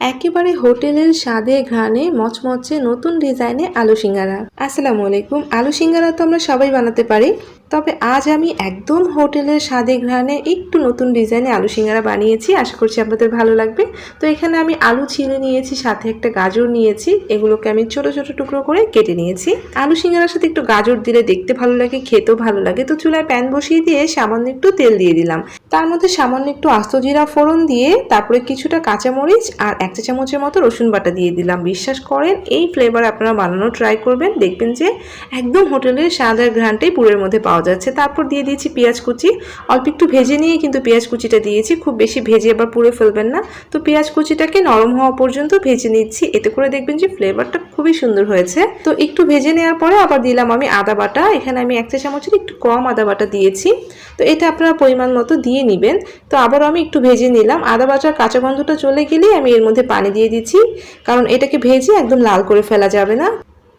একেবারে হোটেলের স্বাদে, ঘ্রাণে, মচমচে নতুন ডিজাইনে আলু সিঙ্গারা। আসসালামু আলাইকুম। আলু সিঙ্গারা তো আমরা সবাই বানাতে পারি। তবে আজ আমি একদম হোটেলের স্বাদে ঘ্রাণে একটু নতুন ডিজাইনে আলু সিঙ্গারা বানিয়েছি, আশা করছি আপনাদের ভালো লাগবে। তো এখানে আমি আলু ছিলে নিয়েছি, সাথে একটা গাজর নিয়েছি, এগুলোকে আমি ছোট ছোট টুকরো করে কেটে নিয়েছি। আলু সিঙ্গারার সাথে একটু গাজর দিলে দেখতে ভালো লাগে, খেতেও ভালো লাগে। তো চুলায় প্যান বসিয়ে দিয়ে সামান্য একটু তেল দিয়ে দিলাম। তার মধ্যে সামান্য একটু আস্ত জিরা ফোড়ন দিয়ে তারপরে কিছুটা কাঁচামরিচ আর এক চা চামচের মতো রসুন বাটা দিয়ে দিলাম। বিশ্বাস করেন, এই ফ্লেভার আপনারা বানানো ট্রাই করবেন, দেখবেন যে একদম হোটেলের স্বাদ আর ঘ্রানটাই পুরের মধ্যে পাওয়া যাচ্ছে। তারপর দিয়ে দিয়েছি পেঁয়াজ কুচি। অল্প একটু ভেজে নিয়ে কিন্তু পেঁয়াজ কুচিটা দিয়েছি। খুব বেশি ভেজে আবার পুড়ে ফেলবেন না। তো পেঁয়াজ কুচিটাকে নরম হওয়া পর্যন্ত ভেজে নিচ্ছি। এতে করে দেখবেন যে ফ্লেভারটা খুবই সুন্দর হয়েছে। তো একটু ভেজে নেওয়ার পরে আবার দিলাম আমি আদা বাটা। এখানে আমি এক চা চামচের একটু কম আদা বাটা দিয়েছি। তো এটা আপনারা পরিমাণ মতো দিয়ে নেবেন। তো আবার আমি একটু ভেজে নিলাম। আদা বাটার কাঁচা গন্ধটা চলে গেলেই আমি এর মধ্যে পানি দিয়ে দিচ্ছি। কারণ এটাকে ভেজে একদম লাল করে ফেলা যাবে না।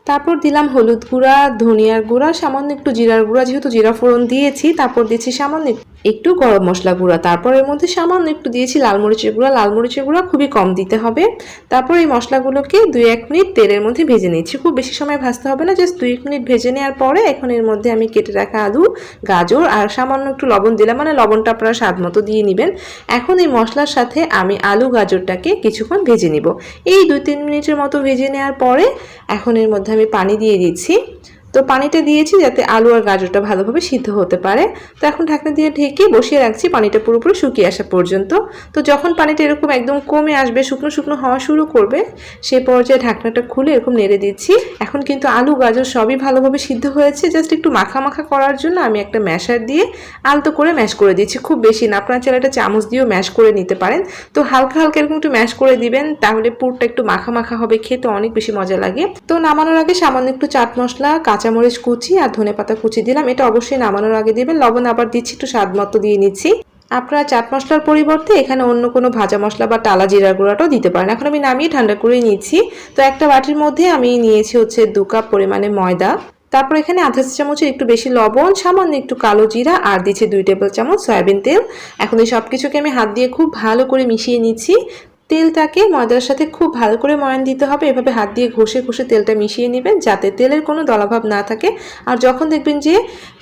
তারপর দিলাম হলুদ গুঁড়া, ধনিয়ার গুঁড়া, সামান্য একটু জিরার গুঁড়া, যেহেতু জিরা ফোড়ন দিয়েছি, তারপর দিয়েছি সামান্য একটু গরম মশলা গুঁড়া। তারপর এর মধ্যে সামান্য একটু দিয়েছি লাল মরিচের গুঁড়া। লাল মরিচের গুঁড়া খুবই কম দিতে হবে। তারপর এই মশলাগুলোকে দুই এক মিনিট তেলের মধ্যে ভেজে নিচ্ছি খুব বেশি সময় ভাজতে হবে না, জাস্ট দুই এক মিনিট ভেজে নেওয়ার পরে এখন এর মধ্যে আমি কেটে রাখা আলু, গাজর আর সামান্য একটু লবণ দিলাম। মানে লবণটা আপনারা স্বাদ মতো দিয়ে নেবেন। এখন এই মশলার সাথে আমি আলু, গাজরটাকে কিছুক্ষণ ভেজে নিব। এই দুই তিন মিনিটের মতো ভেজে নেওয়ার পরে এখন এর মধ্যে আমি পানি দিয়ে দিচ্ছি। তো পানিটা দিয়েছি যাতে আলু আর গাজরটা ভালোভাবে সিদ্ধ হতে পারে। তো এখন ঢাকনা দিয়ে ঢেকে বসিয়ে রাখছি পানিটা পুরোপুরি শুকিয়ে আসা পর্যন্ত। তো যখন পানিটা এরকম একদম কমে আসবে, শুকনো শুকনো হওয়া শুরু করবে সেই পর্যায়ে ঢাকনাটা খুলে এরকম নেড়ে দিচ্ছি। এখন কিন্তু আলু, গাজর সবই ভালোভাবে সিদ্ধ হয়েছে। জাস্ট একটু মাখা মাখা করার জন্য আমি একটা ম্যাশার দিয়ে আলতো করে ম্যাশ করে দিচ্ছি। খুব বেশি না, আপনার চাইলে একটা চামচ দিয়েও ম্যাশ করে নিতে পারেন। তো হালকা হালকা এরকম একটু ম্যাশ করে দিবেন, তাহলে পুরটা একটু মাখা মাখা হবে, খেতে অনেক বেশি মজা লাগে। তো নামানোর আগে সামান্য একটু চাট মশলা কাঁচামরিচ কুচি আর ধনে পাতা কুচি দিলাম। এটা অবশ্যই নামানোর আগে দিবেন। লবণ আবার দিচ্ছি, একটু স্বাদ মতো দিয়ে নিচ্ছি। আপনারা চাট মশলার পরিবর্তে এখানে অন্য কোনো ভাজা মশলা বা টালা জিরার গুঁড়াটাও দিতে পারেন। এখন আমি নামিয়ে ঠান্ডা করে নিচ্ছি। তো একটা বাটির মধ্যে আমি নিয়েছি হচ্ছে দু কাপ পরিমাণে ময়দা। তারপর এখানে আধা চামচের একটু বেশি লবণ, সামান্য একটু কালো জিরা আর দিচ্ছি দুই টেবিল চামচ সয়াবিন তেল। এখন এই সব কিছুকে আমি হাত দিয়ে খুব ভালো করে মিশিয়ে নিচ্ছি। তেলটাকে ময়দার সাথে খুব ভালো করে ময়ান দিতে হবে। এভাবে হাত দিয়ে ঘষে ঘষে তেলটা মিশিয়ে নেবেন যাতে তেলের কোনো দলাভাব না থাকে। আর যখন দেখবেন যে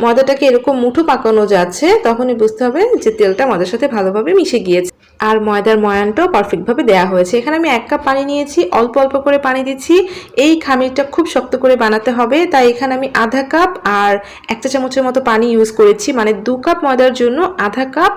ময়দাটাকে এরকম মুঠো পাকানো যাচ্ছে, তখনই বুঝতে হবে যে তেলটা ময়দার সাথে ভালোভাবে মিশে গিয়েছে। আর ময়দার ময়ানটাও পারফেক্টভাবে দেওয়া হয়েছে। এখানে আমি এক কাপ পানি নিয়েছি, অল্প অল্প করে পানি দিচ্ছি। এই খামিরটা খুব শক্ত করে বানাতে হবে, তাই এখানে আমি আধা কাপ আর একটা চামচের মতো পানি ইউজ করেছি। মানে দু কাপ ময়দার জন্য আধা কাপ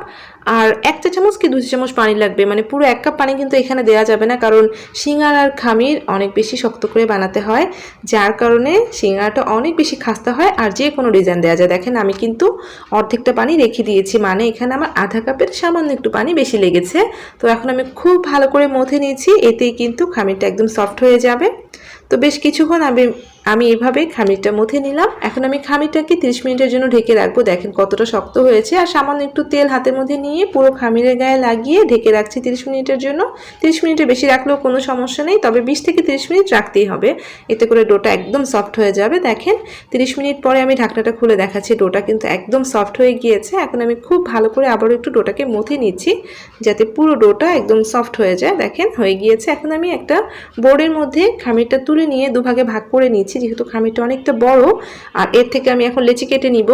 আর এক চা চামচ কি দুই চামচ পানি লাগবে? মানে পুরো এক কাপ পানি কিন্তু এখানে দেওয়া যাবে না, কারণ সিঙ্গার আর খামির অনেক বেশি শক্ত করে বানাতে হয়, যার কারণে সিঙ্গারাটা অনেক বেশি খাস্তা হয় আর যে কোনো ডিজাইন দেওয়া যায়। দেখেন, আমি কিন্তু অর্ধেকটা পানি রেখে দিয়েছি মানে এখানে আমার আধা কাপের সামান্য একটু পানি বেশি লেগেছে। তো এখন আমি খুব ভালো করে মথে নিয়েছি, এতেই কিন্তু খামিরটা একদম সফট হয়ে যাবে। তো বেশ কিছুক্ষণ আমি আমি এভাবে খামিরটা মথে নিলাম। এখন আমি খামিরটাকে 30 মিনিটের জন্য ঢেকে রাখব। দেখেন কতটা শক্ত হয়েছে। আর সামান্য একটু তেল হাতের মধ্যে নিয়ে পুরো খামিরের গায়ে লাগিয়ে ঢেকে রাখছি 30 মিনিটের জন্য। 30 মিনিটের বেশি রাখলেও কোনো সমস্যা নেই, তবে 20 থেকে 30 মিনিট রাখতেই হবে। এতে করে ডোটা একদম সফট হয়ে যাবে। দেখেন 30 মিনিট পরে আমি ঢাকনাটা খুলে দেখাচ্ছি। ডোটা কিন্তু একদম সফট হয়ে গিয়েছে। এখন আমি খুব ভালো করে আবারও একটু ডোটাকে মথে নিচ্ছি, যাতে পুরো ডোটা একদম সফট হয়ে যায়। দেখেন, হয়ে গিয়েছে। এখন আমি একটা বোর্ডের মধ্যে খামিরটা তুলে নিয়ে দুভাগে ভাগ করে নিচ্ছি। যেহেতু খামিটা অনেকটা বড়, আর এর থেকে আমি এখন লেচি কেটে নিব।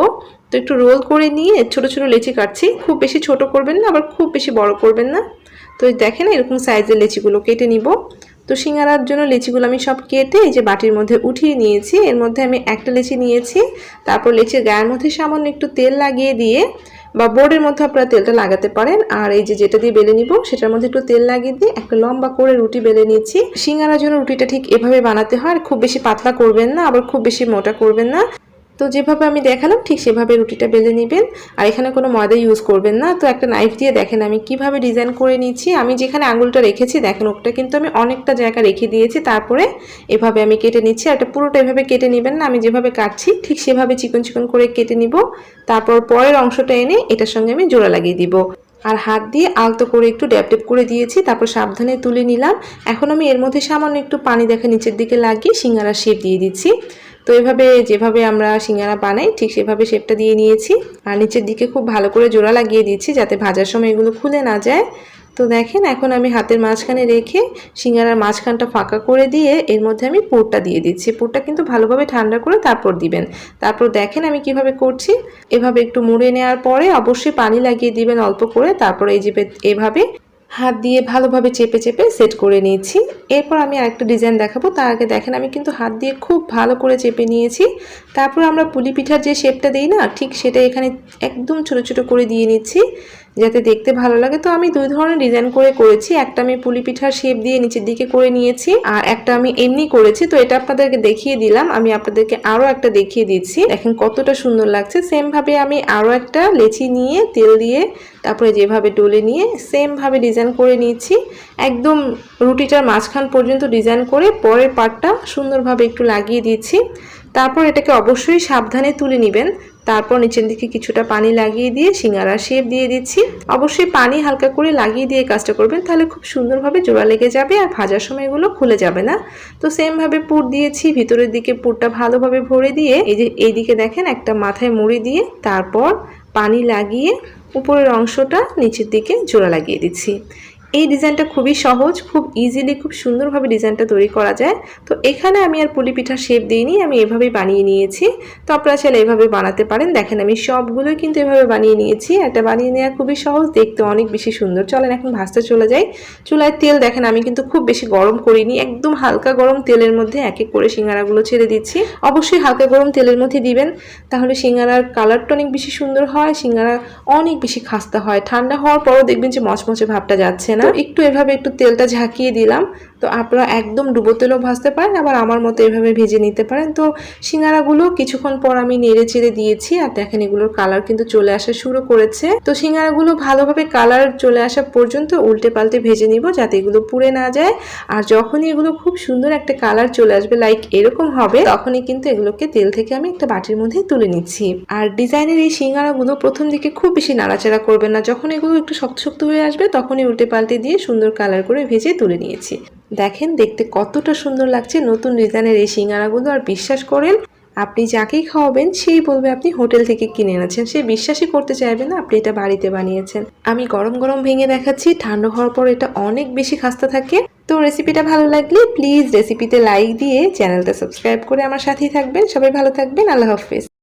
তো একটু রোল করে নিয়ে ছোট ছোট লেচি কাটছি। খুব বেশি ছোট করবেন না, আবার খুব বেশি বড় করবেন না। তো দেখেন এরকম সাইজের লেচিগুলো কেটে নিব। তো সিঙ্গারার জন্য লেচিগুলো আমি সব কেটে এই যে বাটির মধ্যে উঠিয়ে নিয়েছি। এর মধ্যে আমি একটা লেচি নিয়েছি। তারপর লেচির গায়ের মধ্যে সামান্য একটু তেল লাগিয়ে দিয়ে বা বোর্ডের মধ্যে আপনারা তেলটা লাগাতে পারেন। আর এই যে যেটা দিয়ে বেলে নিব, সেটার মধ্যে একটু তেল লাগিয়ে দিয়ে একটা লম্বা করে রুটি বেলে নিয়েছি। সিঙ্গারার জন্য রুটিটা ঠিক এভাবে বানাতে হয়। আর খুব বেশি পাতলা করবেন না, আবার খুব বেশি মোটা করবেন না। তো যেভাবে আমি দেখালাম, ঠিক সেভাবে রুটিটা বেলে নেবেন। আর এখানে কোনো ময়দা ইউজ করবেন না। তো একটা নাইফ দিয়ে দেখেন আমি কীভাবে ডিজাইন করে নিচ্ছি। আমি যেখানে আঙুলটা রেখেছি, দেখেন ওটা কিন্তু আমি অনেকটা জায়গা রেখে দিয়েছি। তারপরে এভাবে আমি কেটে নিচ্ছি। আর এটা পুরোটা এভাবে কেটে নেবেন না। আমি যেভাবে কাটছি, ঠিক সেভাবে চিকন চিকন করে কেটে নিব। তারপর পরের অংশটা এনে এটার সঙ্গে আমি জোড়া লাগিয়ে দিব। আর হাত দিয়ে আলতো করে একটু ড্যাপ ড্যাপ করে দিয়েছি। তারপর সাবধানে তুলে নিলাম। এখন আমি এর মধ্যে সামান্য একটু পানি দেখা নিচের দিকে লাগিয়ে সিঙ্গারা শেপ দিয়ে দিচ্ছি। তো এভাবে যেভাবে আমরা সিঙ্গারা বানাই, ঠিক সেভাবে শেপটা দিয়ে নিয়েছি। আর নিচের দিকে খুব ভালো করে জোড়া লাগিয়ে দিচ্ছি যাতে ভাজার সময় এগুলো খুলে না যায়। তো দেখেন, এখন আমি হাতের মাঝখানে রেখে সিঙ্গারার মাঝখানটা ফাঁকা করে দিয়ে এর মধ্যে আমি পুরটা দিয়ে দিচ্ছি। পুরটা কিন্তু ভালোভাবে ঠান্ডা করে তারপর দিবেন। তারপর দেখেন আমি কীভাবে করছি। এভাবে একটু মুড়ে নেওয়ার পরে অবশ্যই পানি লাগিয়ে দিবেন অল্প করে। তারপর এই যে এভাবে হাত দিয়ে ভালোভাবে চেপে চেপে সেট করে নিয়েছি। এরপর আমি আরেকটা ডিজাইন দেখাবো। তার আগে দেখেন, আমি কিন্তু হাত দিয়ে খুব ভালো করে চেপে নিয়েছি। তারপর আমরা পুলি পিঠার যে শেপটা দিই না, ঠিক সেটা এখানে একদম ছোট ছোট করে দিয়ে নিচ্ছি। যাতে দেখতে ভালো লাগে। তো আমি দুই ধরনের ডিজাইন করে করেছি। একটা আমি পুলি পিঠার শেপ দিয়ে নিচের দিকে করে নিয়েছি আর একটা আমি এমনি করেছি। তো এটা আপনাদেরকে দেখিয়ে দিলাম। আমি আপনাদেরকে আরও একটা দেখিয়ে দিচ্ছি। দেখেন কতটা সুন্দর লাগছে। সেম ভাবে আমি আরও একটা লেচি নিয়ে তেল দিয়ে তারপরে যেভাবে ডলে নিয়ে সেম ভাবে ডিজাইন করে নিয়েছি। একদম রুটিটার মাঝখান পর্যন্ত ডিজাইন করে পরের পার্টটা সুন্দরভাবে একটু লাগিয়ে দিয়েছি। তারপর এটাকে অবশ্যই সাবধানে তুলে নেবেন। তারপর নিচের দিকে কিছুটা পানি লাগিয়ে দিয়ে সিঙ্গারা শেপ দিয়ে দিচ্ছি। অবশ্যই পানি হালকা করে লাগিয়ে দিয়ে কাজটা করবেন, তাহলে খুব সুন্দরভাবে জোড়া লেগে যাবে আর ভাজার সময় এগুলো খুলে যাবে না। তো সেমভাবে পুর দিয়েছি, ভিতরের দিকে পুরটা ভালোভাবে ভরে দিয়ে এই যে এইদিকে দেখেন একটা মাথায় মুড়ি দিয়ে তারপর পানি লাগিয়ে উপরের অংশটা নিচের দিকে জোড়া লাগিয়ে দিচ্ছি। এই ডিজাইনটা খুবই সহজ, খুব ইজিলি খুব সুন্দরভাবে ডিজাইনটা তৈরি করা যায়। তো এখানে আমি আর পুলি পিঠার শেপ দিইনি, আমি এভাবেই বানিয়ে নিয়েছি। তো আপনারা চাইলে এভাবে বানাতে পারেন। দেখেন আমি সবগুলোই কিন্তু এভাবে বানিয়ে নিয়েছি। একটা বানিয়ে নেওয়া খুবই সহজ, দেখতে অনেক বেশি সুন্দর। চলেন এখন ভাজতে চলে যাই। চুলায় তেল দেখেন আমি কিন্তু খুব বেশি গরম করিনি, একদম হালকা গরম তেলের মধ্যে এক এক করে সিঙ্গারাগুলো ছেড়ে দিচ্ছি। অবশ্যই হালকা গরম তেলের মধ্যে দিবেন, তাহলে সিঙ্গারার কালারটা অনেক বেশি সুন্দর হয়, সিঙ্গারা অনেক বেশি খাস্তা হয়। ঠান্ডা হওয়ার পরও দেখবেন যে মচমচে ভাবটা যাচ্ছে না। একটু এভাবে একটু তেলটা ঝাঁকিয়ে দিলাম। তো আপনারা একদম ডুবো তেলও ভাজতে পারেন, আবার আমার মতো এভাবে ভেজে নিতে পারেন। তো সিঙ্গারাগুলো কিছুক্ষণ পর আমি নেড়ে চেড়ে দিয়েছি, আর দেখেন এগুলোর কালার কিন্তু চলে আসা শুরু করেছে। তো সিঙ্গারাগুলো ভালোভাবে কালার চলে আসা পর্যন্ত উল্টে পাল্টে ভেজে নিব যাতে এগুলো পুড়ে না যায়। আর যখনই এগুলো খুব সুন্দর একটা কালার চলে আসবে লাইক এরকম হবে, তখনই কিন্তু এগুলোকে তেল থেকে আমি একটা বাটির মধ্যে তুলে নিচ্ছি। আর ডিজাইনের এই সিঙ্গারাগুলো প্রথম দিকে খুব বেশি নাড়াচাড়া করবেন না, যখন এগুলো একটু শক্ত শক্ত হয়ে আসবে, তখনই উল্টে পাল্টে দিয়ে সুন্দর কালার করে ভেজে তুলে নিয়েছি। দেখেন দেখতে কতটা সুন্দর লাগছে নতুন ডিজাইনের এই সিঙ্গারাগুলো আর বিশ্বাস করেন, আপনি যাকেই খাওয়াবেন, সেই বলবে আপনি হোটেল থেকে কিনে এনেছেন। সে বিশ্বাসই করতে চাইবে না, আপনি এটা বাড়িতে বানিয়েছেন। আমি গরম গরম ভেঙে দেখাচ্ছি, ঠান্ডা হওয়ার পর এটা অনেক বেশি খাস্তা থাকে। তো রেসিপিটা ভালো লাগলে প্লিজ রেসিপিতে লাইক দিয়ে চ্যানেলটা সাবস্ক্রাইব করে আমার সাথেই থাকবেন। সবাই ভালো থাকবেন, আল্লাহ হাফেজ।